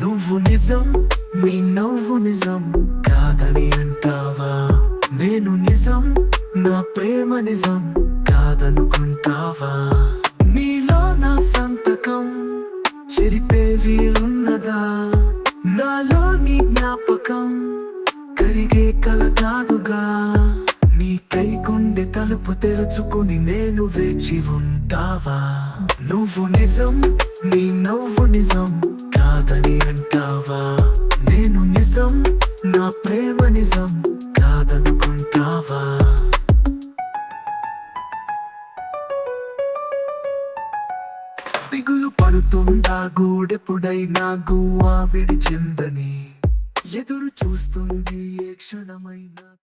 నువ్వు నిజం నీ నవ్వు నిజం కాదని అంటావా? నేను నిజం నా ప్రేమ నిజం కాదనుకుంటావా? నీలో నా సంతకం చెరిపేవి ఉన్నదా? నాలో నీ జ్ఞాపకం కరిగే కల కాదుగా? నీ కై గుండె తలుపు తెరుచుకుని నేను వేచి ఉంటావా? నువ్వు నిజం నీ నవ్వు నిజం నిజం నా ప్రేమ నిజం కాదనుకుంటావా? దిగులు పడుతుందా గూడెప్పుడైనా గువ్వా విడిచిందని? ఎదురు చూస్తుంది ఏ క్షణమైనా